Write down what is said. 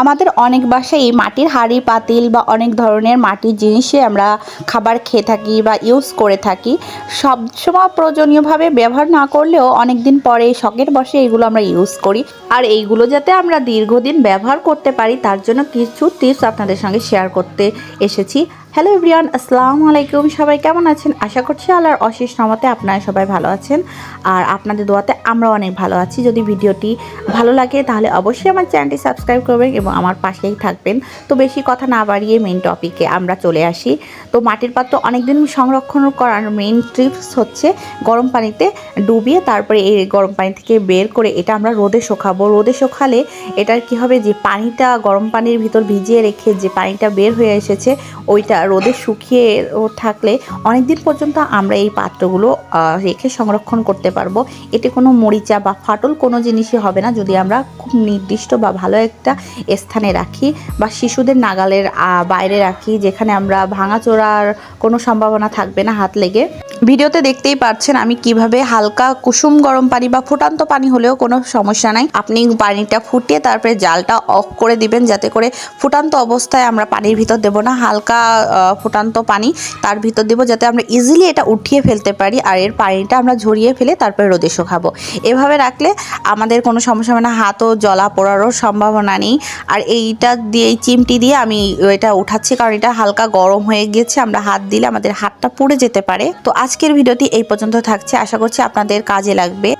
আমাদের অনেক বাসায় মাটির হাঁড়ি, পাতিল বা অনেক ধরনের মাটির জিনিসে আমরা খাবার খেয়ে থাকি বা ইউজ করে থাকি। সবসময় প্রয়োজনীয়ভাবে ব্যবহার না করলেও অনেক দিন পরে শখের বসে এগুলো আমরা ইউজ করি। আর এইগুলো যাতে আমরা দীর্ঘদিন ব্যবহার করতে পারি, তার জন্য কিছু টিপস আপনাদের সঙ্গে শেয়ার করতে এসেছি। হ্যালো এভরিওয়ান আসসালামু আলাইকুম। সবাই কেমন আছেন? আশা করছি আল্লাহর অশেষ নমতে আপনারা সবাই ভালো আছেন। আর আপনাদের দোয়াতে আমরা অনেক ভালো আছি। যদি ভিডিওটি ভালো লাগে, তাহলে অবশ্যই আমার চ্যানেলটি সাবস্ক্রাইব করবেন এবং আমার পাশেই থাকবেন। তো বেশি কথা না বাড়িয়ে মেন টপিকে আমরা চলে আসি। তো মাটির পাত্র অনেকদিন সংরক্ষণ করার মেইন ট্রিপস হচ্ছে গরম পানিতে ডুবিয়ে তারপরে এই গরম পানি থেকে বের করে এটা আমরা রোদে শুকাবো। রোদে শুকালে এটার কি হবে যে পানিটা গরম পানির ভিতর ভিজিয়ে রেখে যে পানিটা বের হয়ে এসেছে, ওইটা রোদে শুকিয়ে থাকলে অনেক দিন পর্যন্ত আমরা এই পাত্রগুলো রেখে সংরক্ষণ করতে পারব। এতে কোনো মরিচা বা ফাটল কোনো জিনিসই হবে না। যদি আমরা খুব নির্দিষ্ট বা ভালো একটা স্থানে রাখি বা শিশুদের নাগালের বাইরে রাখি যেখানে আমরা ভাঙাচোরার কোনো সম্ভাবনা থাকবে না হাত লেগে। ভিডিওতে দেখতেই পাচ্ছেন আমি কীভাবে হালকা কুসুম গরম পানি বা ফুটান্ত পানি হলেও কোনো সমস্যা নাই। আপনি পানিটা ফুটিয়ে তারপরে জালটা অফ করে দিবেন যাতে করে ফুটান্ত অবস্থায় আমরা পানির ভিতর দেবো না। হালকা ফুটান্ত পানি তার ভিতর দেবো যাতে আমরা ইজিলি এটা উঠিয়ে ফেলতে পারি আর এর পানিটা আমরা ঝরিয়ে ফেলে তারপরে রোদে শুকাবো। এভাবে রাখলে আমাদের কোনো সমস্যা হবে না। হাতও জলা পড়ারও সম্ভাবনা নেই। আর এইটা দিয়ে, এই চিমটি দিয়ে আমি এটা উঠাচ্ছি কারণ এটা হালকা গরম হয়ে গিয়েছে আমরা হাত দিলে আমাদের হাতটা পুড়ে যেতে পারে। তো আজকের ভিডিওটি এই পর্যন্ত থাকছে। আশা করছি আপনাদের কাজে লাগবে।